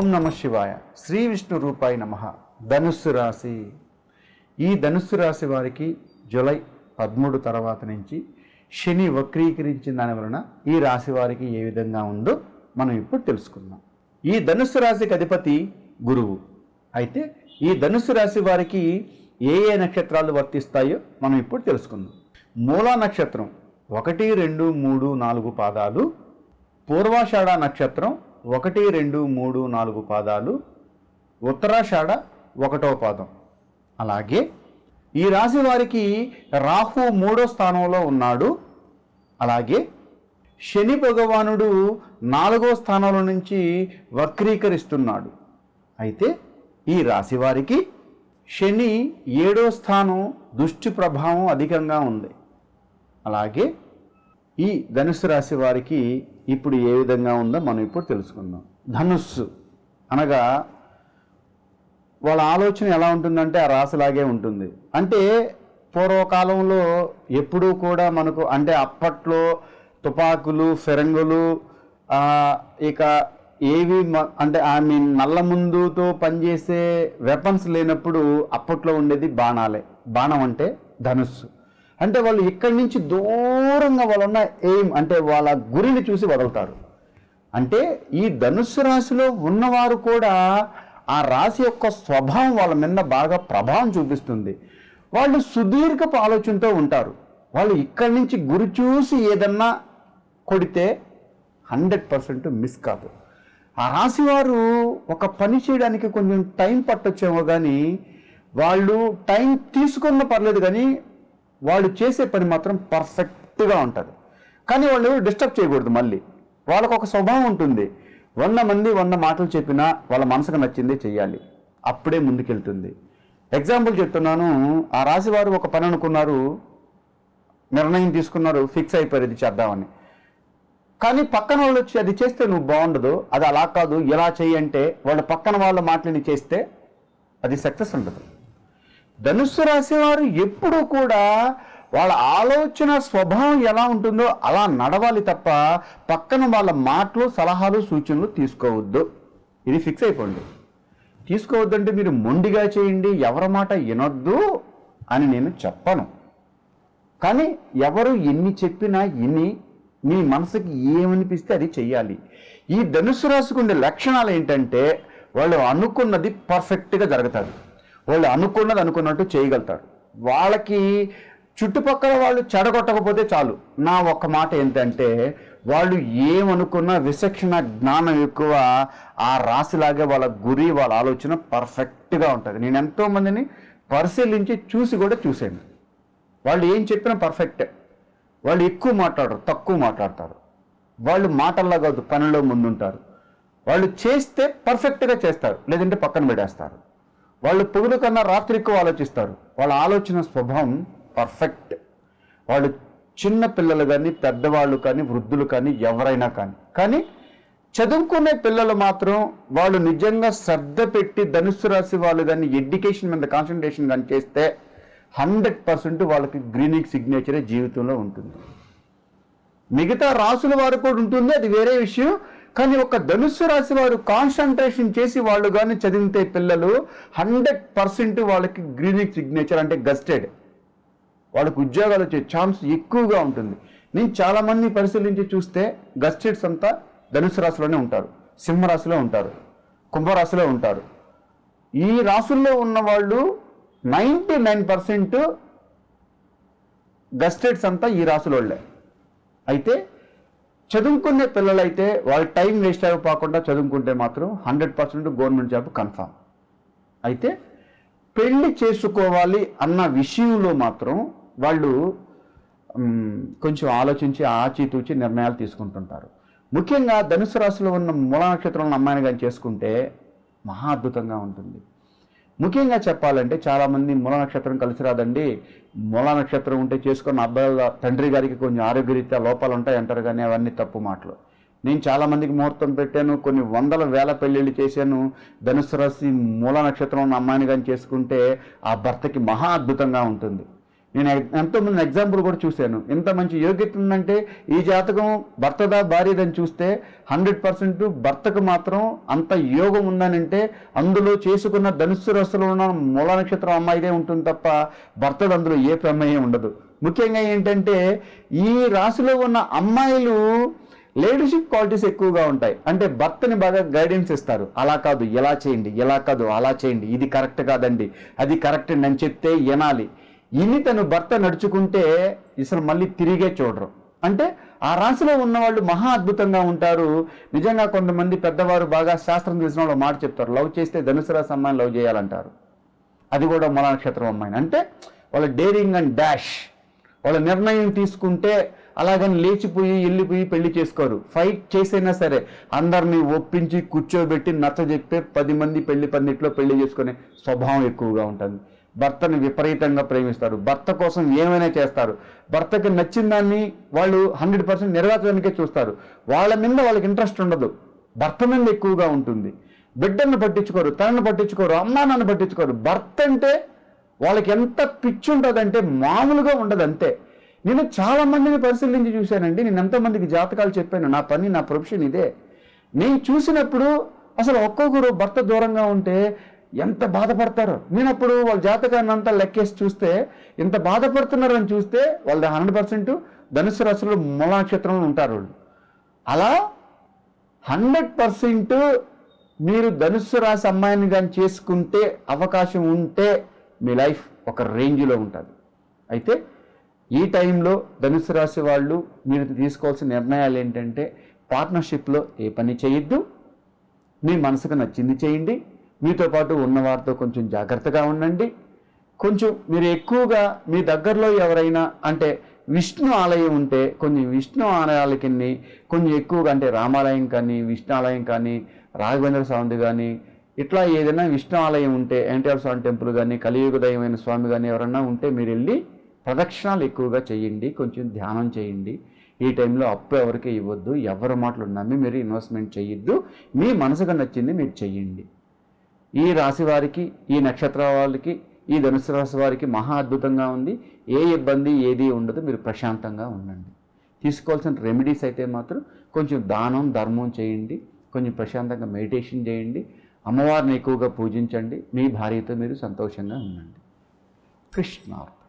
ఓం నమ శివాయ. శ్రీ విష్ణు రూపాయి నమ. ధనుస్సు రాశి. ఈ ధనుస్సు రాశి వారికి జూలై పదమూడు తర్వాత నుంచి శని వక్రీకరించిన దాని వలన ఈ రాశి వారికి ఏ విధంగా ఉందో మనం ఇప్పుడు తెలుసుకుందాం. ఈ ధనుస్సు రాశికి అధిపతి గురువు. అయితే ఈ ధనుస్సు రాశి వారికి ఏ ఏ నక్షత్రాలు వర్తిస్తాయో మనం ఇప్పుడు తెలుసుకుందాం. మూలా నక్షత్రం ఒకటి రెండు మూడు నాలుగు పాదాలు. పూర్వాషాఢ నక్షత్రం ఒకటి రెండు మూడు నాలుగు పాదాలు. ఉత్తరాషాఢ ఒకటో పాదం. అలాగే ఈ రాశి వారికి రాహు మూడో స్థానంలో ఉన్నాడు. అలాగే శని భగవానుడు నాలుగో స్థానంలో నుంచి వక్రీకరిస్తున్నాడు. అయితే ఈ రాశి వారికి శని ఏడో స్థానం దుష్టి ప్రభావం అధికంగా ఉంది. అలాగే ఈ ధనుస్సు రాశి వారికి ఇప్పుడు ఏ విధంగా ఉందో మనం ఇప్పుడు తెలుసుకుందాం. ధనుస్సు అనగా వాళ్ళ ఆలోచన ఎలా ఉంటుందంటే ఆ రాశిలాగే ఉంటుంది. అంటే పూర్వకాలంలో ఎప్పుడూ కూడా మనకు అంటే అప్పట్లో తుపాకులు ఫిరంగులు ఇక ఏవి మ- అంటే ఐ మీన్ నల్ల ముందుతో పనిచేసే వెపన్స్ లేనప్పుడు అప్పట్లో ఉండేది బాణాలే. బాణం అంటే ధనుస్సు. అంటే వాళ్ళు ఇక్కడి నుంచి దూరంగా వాళ్ళున్న ఎయిమ్ అంటే వాళ్ళ గురిని చూసి వదులుతారు. అంటే ఈ ధనుస్సు రాశిలో ఉన్నవారు కూడా ఆ రాశి యొక్క స్వభావం వాళ్ళ మీద బాగా ప్రభావం చూపిస్తుంది. వాళ్ళు సుదీర్ఘపు ఆలోచనతో ఉంటారు. వాళ్ళు ఇక్కడి నుంచి గురి చూసి ఏదన్నా కొడితే హండ్రెడ్ పర్సెంట్ మిస్ కాదు. ఆ రాశి వారు ఒక పని చేయడానికి కొంచెం టైం పట్టొచ్చేమో కానీ వాళ్ళు టైం తీసుకున్న పర్లేదు కానీ వాళ్ళు చేసే పని మాత్రం పర్ఫెక్ట్గా ఉంటుంది. కానీ వాళ్ళు డిస్టర్బ్ చేయకూడదు మళ్ళీ. వాళ్ళకు ఒక స్వభావం ఉంటుంది. వంద మంది వంద మాటలు చెప్పినా వాళ్ళ మనసుకు నచ్చిందే చెయ్యాలి. అప్పుడే ముందుకెళ్తుంది. ఎగ్జాంపుల్ చెప్తున్నాను. ఆ రాశి వారు ఒక పని అనుకున్నారు. నిర్ణయం తీసుకున్నారు. ఫిక్స్ అయిపోయారు. ఇది చేద్దామని. కానీ పక్కన వాళ్ళు వచ్చి అది చేస్తే నువ్వు బాగుండదు. అది అలా కాదు. ఇలా చేయంటే వాళ్ళ పక్కన వాళ్ళ మాటలని చేస్తే అది సక్సెస్ ఉండదు. ధనుస్సు రాసేవారు ఎప్పుడూ కూడా వాళ్ళ ఆలోచన స్వభావం ఎలా ఉంటుందో అలా నడవాలి తప్ప పక్కన వాళ్ళ మాటలు సలహాలు సూచనలు తీసుకోవద్దు. ఇది ఫిక్స్ అయిపోండి. తీసుకోవద్దంటే మీరు మొండిగా చేయండి ఎవరి మాట వినొద్దు అని నేను చెప్పను. కానీ ఎవరు ఎన్ని చెప్పినా ఎన్ని మీ మనసుకి ఏమనిపిస్తే అది చెయ్యాలి. ఈ ధనుసు రాసుకుండే లక్షణాలు ఏంటంటే వాళ్ళు అనుకున్నది పర్ఫెక్ట్గా జరుగుతుంది వాళ్ళు అనుకున్నది అనుకున్నట్టు చేయగలుగుతారు. వాళ్ళకి చుట్టుపక్కల వాళ్ళు చెడగొట్టకపోతే చాలు. నా ఒక్క మాట ఏంటంటే వాళ్ళు ఏమనుకున్నా విచక్షణ జ్ఞానం ఎక్కువ ఆ రాశిలాగే వాళ్ళ గురి వాళ్ళ ఆలోచన పర్ఫెక్ట్గా ఉంటుంది. నేను ఎంతో మందిని పరిశీలించి చూసి కూడా చూసాను వాళ్ళు ఏం చెప్పినా పర్ఫెక్టే వాళ్ళు ఎక్కువ మాట్లాడరు తక్కువ మాట్లాడతారు. వాళ్ళు మాటల్లో కాదు పనిలో ముందుంటారు. వాళ్ళు చేస్తే పర్ఫెక్ట్గా చేస్తారు. లేదంటే పక్కన పెడేస్తారు వాళ్ళు పొగులు కన్నా రాత్రి ఎక్కువ ఆలోచిస్తారు. వాళ్ళ ఆలోచన స్వభావం పర్ఫెక్ట్ వాళ్ళు చిన్న పిల్లలు కానీ పెద్దవాళ్ళు కానీ వృద్ధులు కానీ ఎవరైనా కానీ. కానీ చదువుకునే పిల్లలు మాత్రం వాళ్ళు నిజంగా శ్రద్ధ పెట్టి ధనుస్సు రాశి వాళ్ళు కానీ ఎడ్యుకేషన్ మీద కాన్సన్ట్రేషన్ కానీ చేస్తే హండ్రెడ్ పర్సెంట్ వాళ్ళకి గ్రీనింగ్ సిగ్నేచరే జీవితంలో ఉంటుంది. మిగతా రాసుల వారు కూడా ఉంటుంది. అది వేరే విషయం. కానీ ఒక ధనుస్సు రాశి వారు కాన్సన్ట్రేషన్ చేసి వాళ్ళు కానీ చదివితే పిల్లలు హండ్రెడ్ పర్సెంట్ వాళ్ళకి గ్రీనిక్ సిగ్నేచర్ అంటే గస్టెడ్ వాళ్ళకు ఉద్యోగాలు వచ్చే ఛాన్స్ ఎక్కువగా ఉంటుంది. నేను చాలామంది పరిశీలించి చూస్తే గస్టెడ్స్ అంతా ధనుసు రాశిలోనే ఉంటారు. సింహరాశిలో ఉంటారు. కుంభరాశిలో ఉంటారు. ఈ రాశుల్లో ఉన్న వాళ్ళు నైంటీ నైన్ పర్సెంట్ గస్టెడ్స్ అంతా ఈ రాసుల వాళ్ళే అయితే చదువుకునే పిల్లలైతే వాళ్ళ టైం వేస్ట్ అయిపోకుండా చదువుకుంటే మాత్రం hundred percent government job confirm. అయితే పెళ్ళి చేసుకోవాలి అన్న విషయంలో మాత్రం వాళ్ళు కొంచెం ఆలోచించి ఆచితూచి నిర్ణయాలు తీసుకుంటుంటారు. ముఖ్యంగా ధనుసు రాశిలో ఉన్న మూల నక్షత్రంలో అమ్మాయిని కానీ చేసుకుంటే మహా అద్భుతంగా ఉంటుంది. ముఖ్యంగా చెప్పాలంటే చాలామంది మూల నక్షత్రం కలిసి రాదండి. మూల నక్షత్రం ఉంటే చేసుకున్న అబ్బాయిల తండ్రి గారికి కొంచెం ఆరోగ్యరీత్యా లోపాలు ఉంటాయి అంటారు కానీ అవన్నీ తప్పు మాటలు. నేను చాలామందికి ముహూర్తం పెట్టాను కొన్ని వందల వేల పెళ్ళిళ్ళు చేశాను. ధనుసు రాశి మూల నక్షత్రం ఉన్న అమ్మాయిని కానీ చేసుకుంటే ఆ భర్తకి మహా అద్భుతంగా ఉంటుంది. నేను ఎంతోమంది ఎగ్జాంపుల్ కూడా చూశాను. ఎంత మంచి యోగ్యత ఉందంటే ఈ జాతకం భర్తదా భార్యదని చూస్తే హండ్రెడ్ పర్సెంట్ భర్తకు మాత్రం అంత యోగం ఉందనంటే అందులో చేసుకున్న ధనుస్సు రసలో ఉన్న మూల నక్షత్రం అమ్మాయిదే ఉంటుంది తప్ప భర్తది అందులో ఏ ప్రమేయం ఉండదు. ముఖ్యంగా ఏంటంటే ఈ రాశిలో ఉన్న అమ్మాయిలు లీడర్షిప్ క్వాలిటీస్ ఎక్కువగా ఉంటాయి. అంటే భర్తని బాగా గైడెన్స్ ఇస్తారు. అలా కాదు ఎలా చేయండి ఎలా కాదు అలా చేయండి ఇది కరెక్ట్ కాదండి అది కరెక్ట్ అని చెప్తే వినాలి. ఇని తను భర్త నడుచుకుంటే ఇసలు మళ్ళీ తిరిగే చూడరు. అంటే ఆ రాశిలో ఉన్నవాళ్ళు మహా అద్భుతంగా ఉంటారు. నిజంగా కొంతమంది పెద్దవారు బాగా శాస్త్రం తెలిసిన వాళ్ళు మాట చెప్తారు. లవ్ చేస్తే ధనుసు రాశి అమ్మాయిని లవ్ చేయాలంటారు. అది కూడా మూల నక్షత్రం అమ్మాయిని. అంటే వాళ్ళ డేరింగ్ అండ్ డాష్. వాళ్ళ నిర్ణయం తీసుకుంటే అలాగని లేచిపోయి వెళ్ళిపోయి పెళ్ళి చేసుకోరు. ఫైట్ చేసైనా సరే అందరినీ ఒప్పించి కూర్చోబెట్టి నచ్చజెప్పే పది మంది పెళ్ళి పందిట్లో పెళ్ళి చేసుకునే స్వభావం ఎక్కువగా ఉంటుంది. భర్తని విపరీతంగా ప్రేమిస్తారు. భర్త కోసం ఏమైనా చేస్తారు. భర్తకి నచ్చిన దాన్ని వాళ్ళు హండ్రెడ్ పర్సెంట్ నెరవేర్చడానికే చూస్తారు. వాళ్ళ మీద వాళ్ళకి ఇంట్రెస్ట్ ఉండదు. భర్త మీద ఎక్కువగా ఉంటుంది. బిడ్డను పట్టించుకోరు తనను పట్టించుకోరు అమ్మా నాన్న పట్టించుకోరు. భర్త అంటే వాళ్ళకి ఎంత పిచ్చి ఉంటుందంటే మామూలుగా ఉండదు అంతే. నేను చాలామందిని పరిశీలించి చూశానండి. నేను ఎంతోమందికి జాతకాలు చెప్పాను. నా పని నా ప్రొఫెషన్ ఇదే. నేను చూసినప్పుడు అసలు ఒక్కొక్కరు భర్త దూరంగా ఉంటే ఎంత బాధపడతారో. నేను అప్పుడు వాళ్ళ జాతకాన్ని అంతా లెక్కేసి చూస్తే ఎంత బాధపడుతున్నారని చూస్తే వాళ్ళ హండ్రెడ్ పర్సెంట్ ధనుసు రాశిలో మూల నక్షత్రంలో ఉంటారు వాళ్ళు. అలా హండ్రెడ్ పర్సెంట్ మీరు ధనుస్సు రాశి అమ్మాయిని కానీ చేసుకుంటే అవకాశం ఉంటే మీ లైఫ్ ఒక రేంజ్లో ఉంటుంది. అయితే ఈ టైంలో ధనుస్సు రాశి వాళ్ళు మీరు తీసుకోవాల్సిన నిర్ణయాలు ఏంటంటే పార్ట్నర్షిప్లో ఏ పని చేయొద్దు మీ మనసుకు నచ్చింది చేయండి మీతో పాటు ఉన్నవారితో కొంచెం జాగ్రత్తగా ఉండండి. కొంచెం మీరు ఎక్కువగా మీ దగ్గరలో ఎవరైనా అంటే విష్ణు ఆలయం ఉంటే కొన్ని విష్ణు ఆలయాలకి కొంచెం ఎక్కువగా అంటే రామాలయం కానీ విష్ణు ఆలయం కానీ రాఘవేంద్ర స్వామి కానీ ఇట్లా ఏదైనా విష్ణు ఆలయం ఉంటే ఎన్టీఆర్ స్వామి టెంపుల్ కానీ కలియుగదయమైన స్వామి కానీ ఎవరన్నా ఉంటే మీరు వెళ్ళి ప్రదక్షిణాలు ఎక్కువగా చేయండి కొంచెం ధ్యానం చేయండి. ఈ టైంలో అప్పు ఎవరికి ఇవ్వద్దు ఎవరి మాటలు నమ్మి మీరు ఇన్వెస్ట్మెంట్ చేయొద్దు. మీ మనసుకు నచ్చింది మీరు చెయ్యండి ఈ రాశి వారికి ఈ నక్షత్ర వాళ్ళకి ఈ ధనుసు రాశి వారికి మహా అద్భుతంగా ఉంది. ఏ ఇబ్బంది ఏది ఉండదు. మీరు ప్రశాంతంగా ఉండండి. తీసుకోవాల్సిన రెమెడీస్ అయితే మాత్రం కొంచెం దానం ధర్మం చేయండి. కొంచెం ప్రశాంతంగా మెడిటేషన్ చేయండి. అమ్మవారిని ఎక్కువగా పూజించండి. మీ భార్యతో మీరు సంతోషంగా ఉండండి. కృష్ణారు